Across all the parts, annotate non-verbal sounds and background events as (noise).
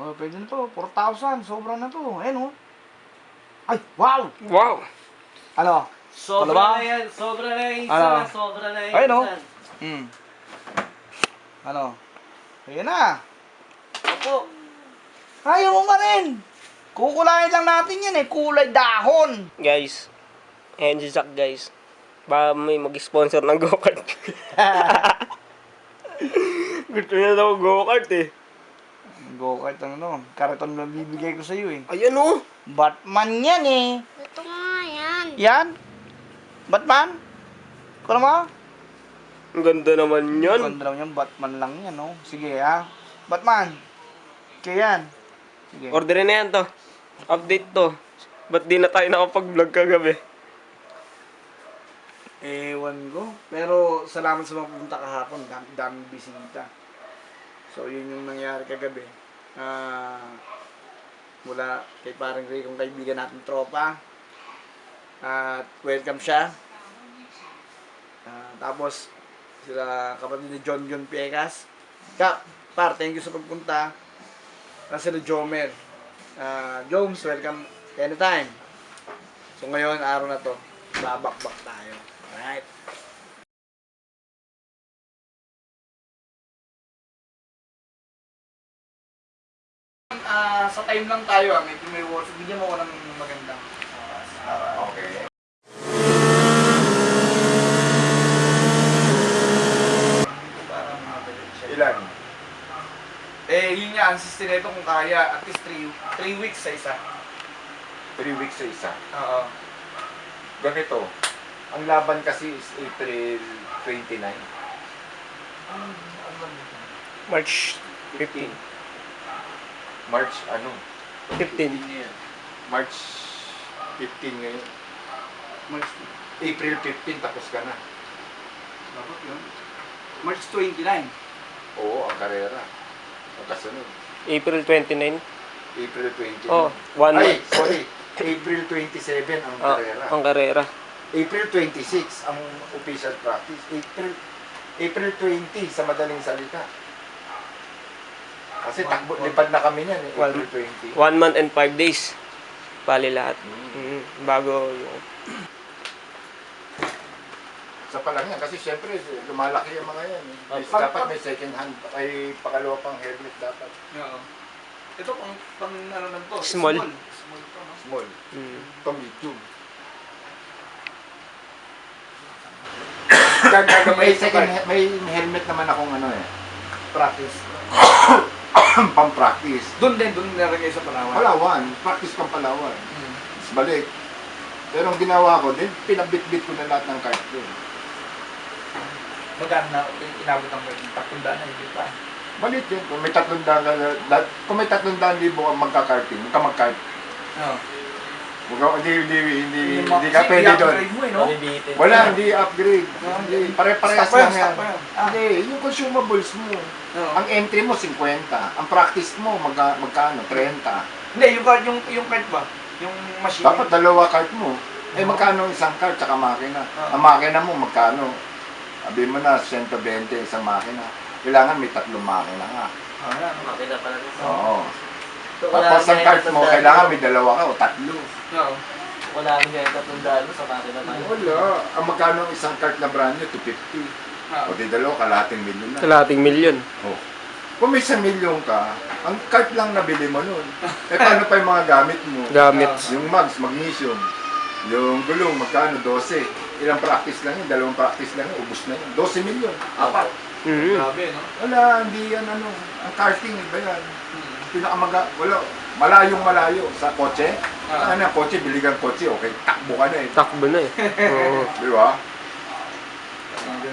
Oh, pwede na to. 4,000. Sobra na to. Ayan oh. Ay, wow! Wow! Ano? Sobra Wala ba? na yan, sobra na yan, isa, Ano? sobra na yan. Ayun, oh. isa. Hmm. Ano? Ayan na. Opo. Ayaw mo pa rin. Kukulayan lang natin yan eh. Kulay dahon. Guys, ayan si Zack guys. Ba may mag-sponsor ng go-kart. (laughs) Gusto niya daw go-kart eh. Go-kart ang ano. Karaton na bibigay ko sa iyo eh. Ayan oh! Batman yan eh. Ito nga yan. Yan? Batman? Kala mo? Ang ganda naman yan. Ganda lang yan. Batman lang yan oh. Sige ha. Batman. Kaya yan. Sige. Orderin na yan to. Update to. Ba't di na tayo nakapag-vlog kagabi? Ewan ko. Pero salamat sa mga pumunta kahapon. Dami, daming bisita. So, yun yung nangyari kagabi. Ah, mula kay parang Ray, kung kaibigan natin tropa. At welcome siya. Ah, tapos, sila kapatid ni John John Piegas. Kap, par, thank you sa pagpunta. Tapos sila Jomer. Ah, Jones, welcome anytime. So ngayon, araw na to, babakbak tayo. Alright. Ah, sa time lang tayo ah, medyo may words. Bigyan mo ko ng magandang oras. okay. Mabilis siya. Ilan? Eh, yun nga, ang system nito kung kaya, at least 3 3 weeks sa isa. Three weeks sa isa. Oo. Ganito. Ang laban kasi is April 29. March 15. March ano? 15. March 15 ngayon. March, April 15 tapos ka na. dapat yun. March 29. Oo, ang karera. Ang kasunod. April 29. April 20. Oh, one Ay, month. sorry. April 27 ang Ah, karera. ang karera. April 26 ang official practice. April April 20 sa madaling salita. Kasi takbo, lipad na kami niyan eh, One- April 20. One month and five days. Pali lahat. Mm. Mm, bago yung... Sa palang yan, kasi syempre lumalaki yung mga yan. Eh. May- Pag- dapat may second hand, ay pakalawa pang helmet dapat. Oo. Ito pang, pang ano lang to? Small. Small to, no? Small. Mm. Ito medium. (coughs) may second, he- may helmet naman akong ano eh, Practice. (coughs) (coughs) pang practice. Doon din, doon nilagay sa Palawan. Palawan, practice pang Palawan. Hmm. Tapos balik. Pero ang ginawa ko din, pinabit-bit ko na lahat ng card doon. Magkano na inabot ang takong daan na hindi pa. Balit yun. Kung may tatlong daan, lahat, kung may tatlong daan libo kang magka-karting, huwag ka mag-kart. Oo. Huwag ka, hindi, hindi, hindi, hindi ka pwede doon. mo eh, no? Mabibitin. Wala, hindi upgrade. Hindi, pare-parehas lang yan. Ah. Hindi, yung consumables mo. Ang entry mo, 50. Ang practice mo, magka, magkano? 30. Hindi, yung card, yung, yung card ba? Yung machine. Dapat dalawa cart mo. Eh, magkano isang cart tsaka makina? Ang makina mo, magkano? Sabi mo na, 120 isang makina. Kailangan may tatlong makina nga. Ah, yan. Makita pala. Oo. So, wala Tapos ang mo, kailangan may dalawa ka o tatlo. Oo. Wala kang ganyan tatandaan mo sa makina tayo. Wala. Ang magkano ang isang cart na brand new? 250. Ah. O di dalawa, kalahating milyon na. Kalating milyon. Oh. Kung may isang milyon ka, ang cart lang nabili mo nun. Eh paano pa yung mga gamit mo? Gamit. Yung mags, magnesium. Yung gulong, magkano? 12. Ilang practice lang yun? Dalawang practice lang yun. Ubus na yun. 12 milyon. Apat. Mm. Grabe, no? Wala, hindi yan ano. Ang karting, iba yan. Hmm. Pinakamaga, wala. Malayong malayo sa kotse. Ah. Ano, kotse, bili kang kotse, okay, takbo ka na eh. Takbo na eh. (laughs) Oo. Di ba?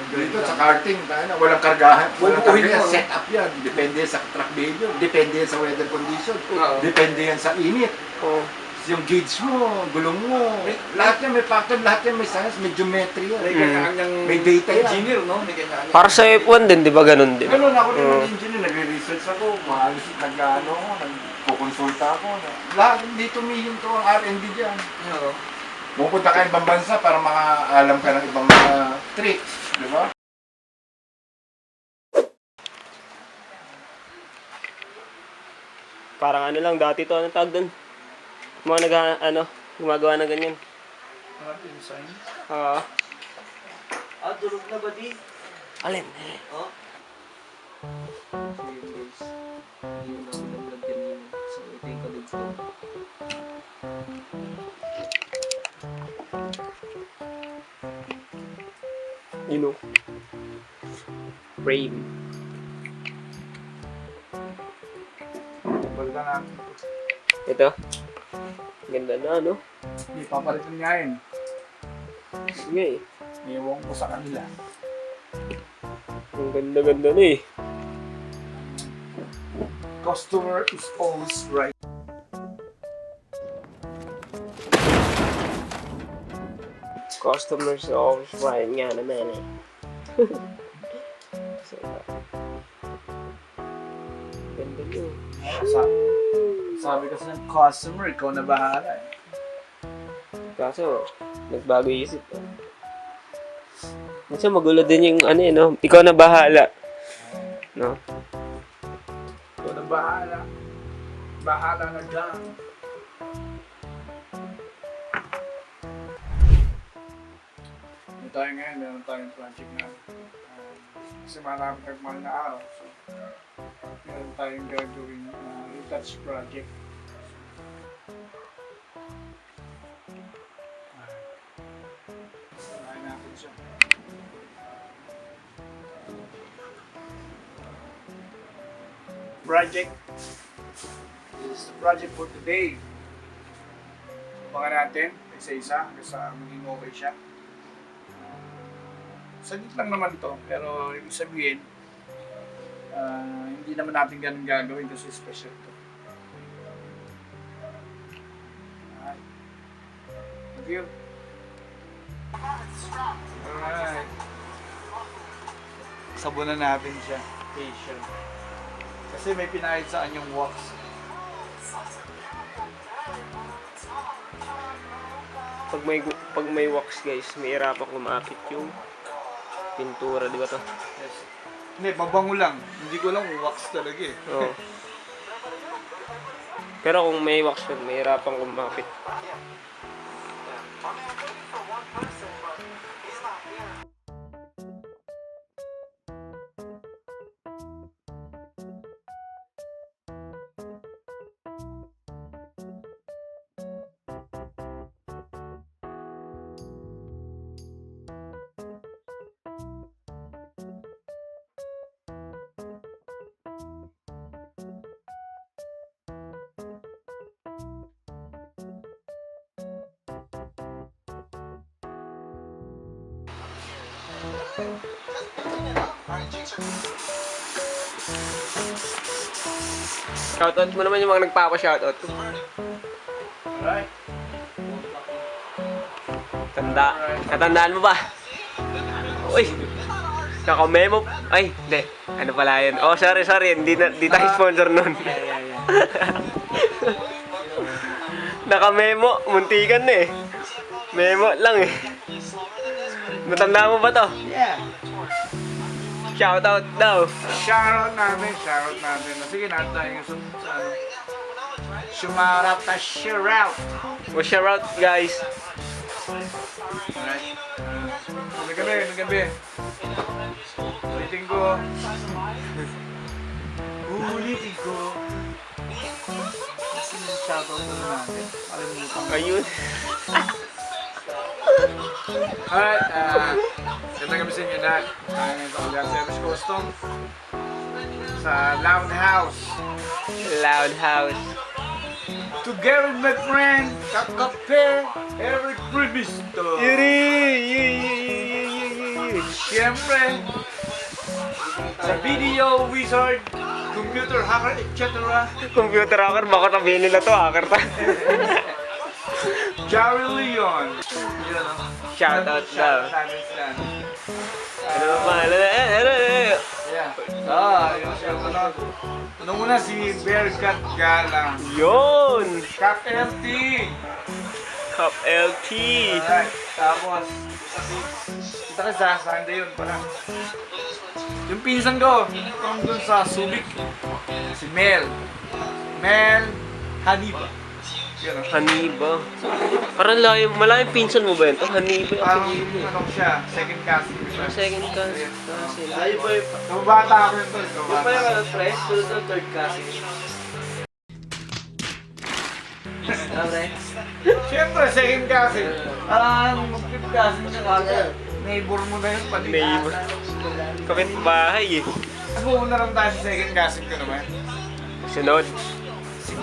Dito sa karting, tayo na, walang kargahan, walang Bubuuin kargahan, mo. set up yan. Depende yan sa track behavior, depende yan sa weather condition, Oo. depende yan sa init. Oo. Yung gauge mo, gulong mo, lahat yan may factor, lahat yan may science, may geometry May yan. kanya-kanyang May data yan. engineer, no? May kanya-kanya. Para sa F1 din, di ba ganun din? Ganun ako din Oo. ng engineer, nagre-research ako, maalis, nag-ano ako, nagkukonsulta ako. Lahat, hindi tumihinto ang R&D dyan. Oo. Pupunta ka ibang bansa para makaalam ka ng ibang mga tricks, di ba? Parang ano lang, dati to, ano tawag doon? Mga nag, ano, gumagawa na ganyan. Martin sign. Oo. Ah, durog na ba di? alin? Oh? So kanina. Ito yung kadugtong. You know. Frame. Balikan natin. Ito. Ganda na, no? Hindi, papalitan nga yun. Sige eh. Iwan ko sa kanila. Ang ganda-ganda na eh. Customer is always right. Customers are always right nga naman eh. (laughs) sabi kasi ng customer, ikaw na bahala eh. Kaso, nagbago isip ko. Minsan magulo din yung ano eh, no? Ikaw na bahala. No? Ikaw na bahala. Bahala na dyan. Ito tayo ngayon, meron tayong project na uh, kasi marami nagmahal na araw. So, meron tayong gagawin uh, retouch project. Natin siya. Project. This is the project for today. Abangan natin, isa-isa, hanggang sa maging okay siya. Saglit lang naman ito, pero ibig sabihin, ah, hindi naman natin ganun gagawin kasi special You. Alright. Sabunan natin siya. Facial. Kasi may pinahid sa kanyang wax. Pag may, pag may wax guys, may hirapan kumapit yung pintura, di ba to? Yes. Hindi, mabango lang. Hindi ko lang wax talaga eh. Oo. Pero kung may wax yun, may hirapan kumapit. Shoutout mo naman yung mga nagpapa-shoutout. Alright. Tanda. Katandaan mo ba? Uy! Nakamemo. Ay, hindi. Ano pala yun? Oh, sorry, sorry. Hindi, na, di tayo sponsor nun. (laughs) Nakamemo. Muntikan na eh. Memo lang eh. Natanda mo ba to? Yeah. Shoutout daw. Shoutout natin, shoutout natin. Sige, natin tayo yung sa ano. Shumarap na shoutout. O shoutout guys. Alright. Uh, gabi, gabi. Ulitin ko. (laughs) Ulitin ko. Shoutout na natin? Ayun. Alright, uh, lahat. Tayo ngayon sa Kalyang Service Custom sa Loud House. Loud house. Together with my friend, kakape, every Christmas. Yuri! Yuri! Yuri! Siyempre, sa video wizard, computer hacker, etc. Computer hacker, baka sabihin nila to, hacker ta. Jerry Leon. No? Shoutout daw. Ano? Eh, ano, eh. Yeah. Ah, yun siya. Ano, ano muna si Bearcat Gala. Yun! Cap LT. Cup LT. Alright. Tapos, kita ka sa Sunday yun pala. Yung pinsan ko, from dun sa Subic, si Mel. Mel Haniba. Haniba. Parang layo, malayong pinsan mo ba yun? Oh, Haniba. Parang Ang sige. ano siya, second cousin. Ah, Second class. Kasi. Tayo pa yung... Kababata ako yun tol. Yung pa yung Kababata. ano, press, sunod ng third class. Abre. Siyempre, second cousin. Parang fifth cousin siya kagad. Neighbor mo na yun, pati. Neighbor. Kapit bahay eh. Nag-uuna lang tayo sa second cousin ko naman. Sunod.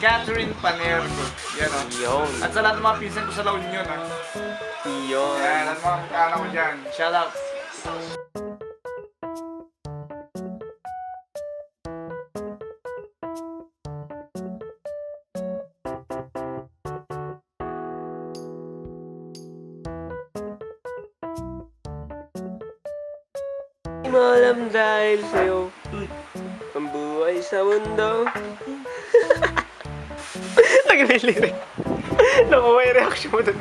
Catherine Panergo. Yan o. Yun. At sa lahat ng mga pinsan ko sa La Union ha. Yun. Yan, at mga mukha ko dyan. Shout out. Di mo alam dahil sa'yo Ang buhay sa mundo (laughs) Nakuha yung reaction mo dun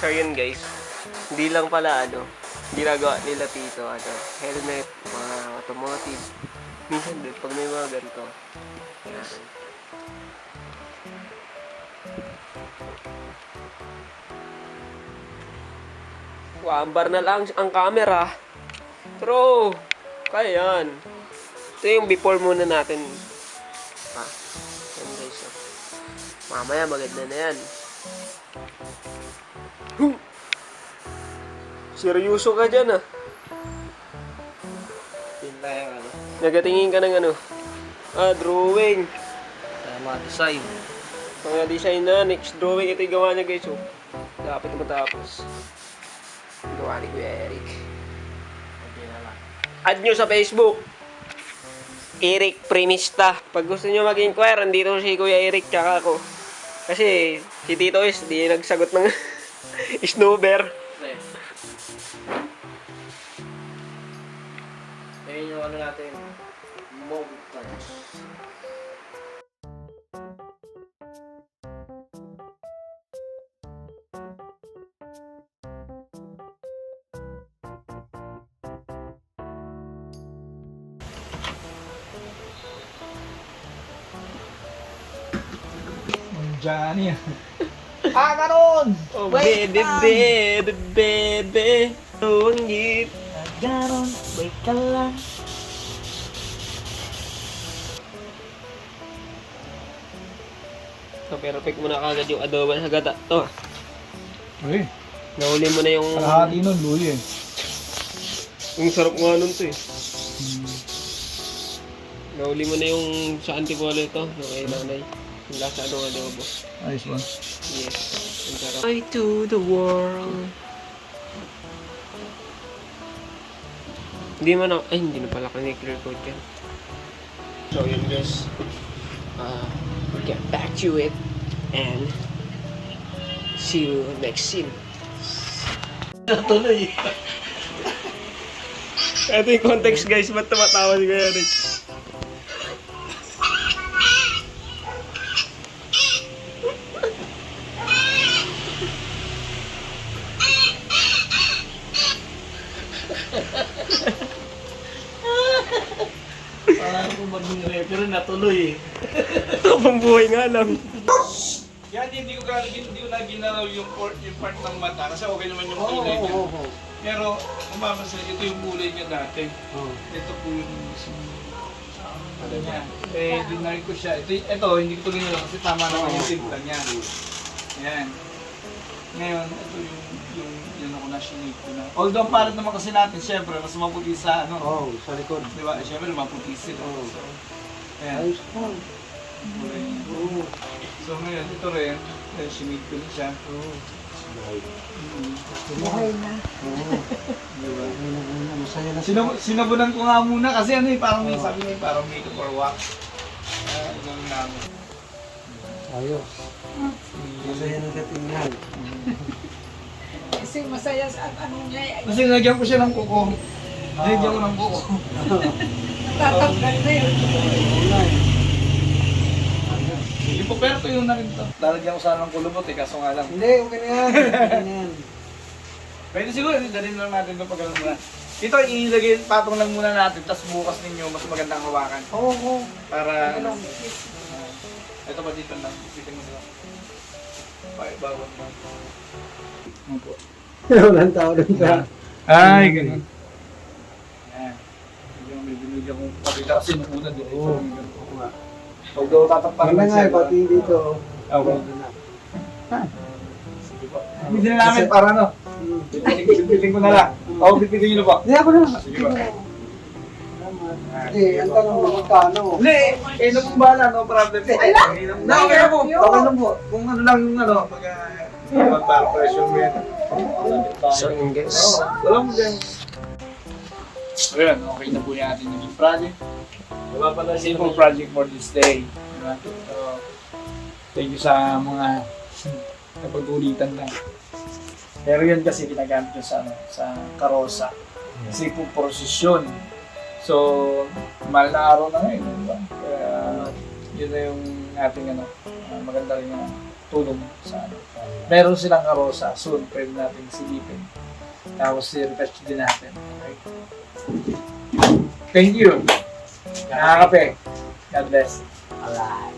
So yun guys Hindi lang pala ano Ginagawa nila tito ano Helmet, mga automotive Minsan din pag may mga ganito Wambar na lang ang camera. Pero, kaya yan. Ito yung before muna natin. Ah. Mamaya maganda na yan. Huh! Seryoso ka dyan ah. Na yung ano. Nagatingin ka ng ano. Ah, drawing. Tayo mga design. Mga design na, next drawing ito yung gawa niya guys. Oh. Dapat matapos. Gawa ni Kuya Eric. Okay na lang. Add nyo sa Facebook. Eric Primista. Pag gusto nyo mag-inquire, andito si Kuya Eric tsaka ako. Kasi si Tito is di nagsagot ng (laughs) snowber. Pre. Ayun yung ano natin. Mog cards. Johnny. (laughs) ah, ganon! Oh, bebe, bebe, bebe. Tungit. Ganon, wait ka lang. So, pero pick mo na kagad yung adobo sa gata. To, Uy, nahuli mo na yung... kalahati nun, luyo eh. Yung sarap nga nun to eh. Nahuli mo na yung sa antipolo ito, yung kay nanay. Yung lasa ng adobo. Ayos ba? Yes. Ang sarap. Hi to the world. Hindi man ako, ay hindi na pala ka clear code yan. So yun guys. Uh, we'll get back to it and see you next scene. Natuloy. Ito yung context guys, ba't tumatawa si Kuya Rick? Natuloy eh. (laughs) Habang buhay nga lang. Yan, hindi ko gano'n, hindi ko na ginalaw yung part, yung part ng mata kasi okay naman yung Oo, kulay oo, niya. oo. Pero, kung mapapansin, ito yung kulay niya dati. Oo. Ito po yung mismo. Ano niya? Eh, dinay ko siya. Ito, ito hindi ko tuloy na lang kasi tama naman yung timpla niya. Yan. Ngayon, ito yung, yung, yun ako na, sinake ko na. Although, ang naman kasi natin, syempre, mas maputi sa, ano, Oo, sa likod. di ba? Eh, syempre, maputi sila. Oo. So, ayan. Ayos po. Oo. So, ngayon, ito rin, eh, sinake ko na siya. Oo. Mm. Buhay na. Oo. Diba? Na, na. Masaya na Sinab sinabunan ko nga muna kasi ano eh, parang may sabi niya, parang makeup or wax. Ah, uh, namin. Ayos. Masaya na katingnan. Kasi masaya sa ano niya, ay Kasi nilagyan ko siya ng kuko. Nilagyan ko ng kuko. (laughs) natatanggal na yun. Yung puperto yun na rin to. Lalagyan ko sana ng kulubot eh, kaso nga lang. Hindi, okay na yan. Okay na yan. Pwede siguro, dalhin lang natin ito pag alam mo na. Ito, ilagay, patong lang muna natin, tapos bukas ninyo, mas magandang hawakan. Oo, oo. Para, ano, ah, ito ba dito lang, dito mo dito. Bawal, bawal. Ano po? Walang tao doon sa... Ay, ganun. Yan. Yung may pakita kasi nung una doon. Oo. Pag daw tatakpan Ano nga, pati dito. Okay. Hindi na namin para ano. Bibitin ko na lang. Oo, bibitin nyo na po. Hindi ako na. Sige ba? Eh, ang tanong mo magkano? Hindi, eh, na pong bahala, no problem. Eh, na, okay na po. Okay na po. Kung ano lang yung ano, pag uh, para pressure mo yan. So, yun guys. Walang din. Ayun, okay na po yung ating naging project. Wala pala simple project for this day. Diba? So, thank you sa mga (laughs) napag-ulitan lang. Pero yun kasi ginagamit yun sa, ano, sa karosa. Kasi po prosesyon. So, mahal na araw na ngayon. Diba? Kaya, yun na yung ating ano, ah, maganda rin na tulong sa ano. Meron silang karosa. Soon, pwede natin silipin. Tapos i-refresh din natin. Okay? Thank you. Nakakape. God bless. Alright.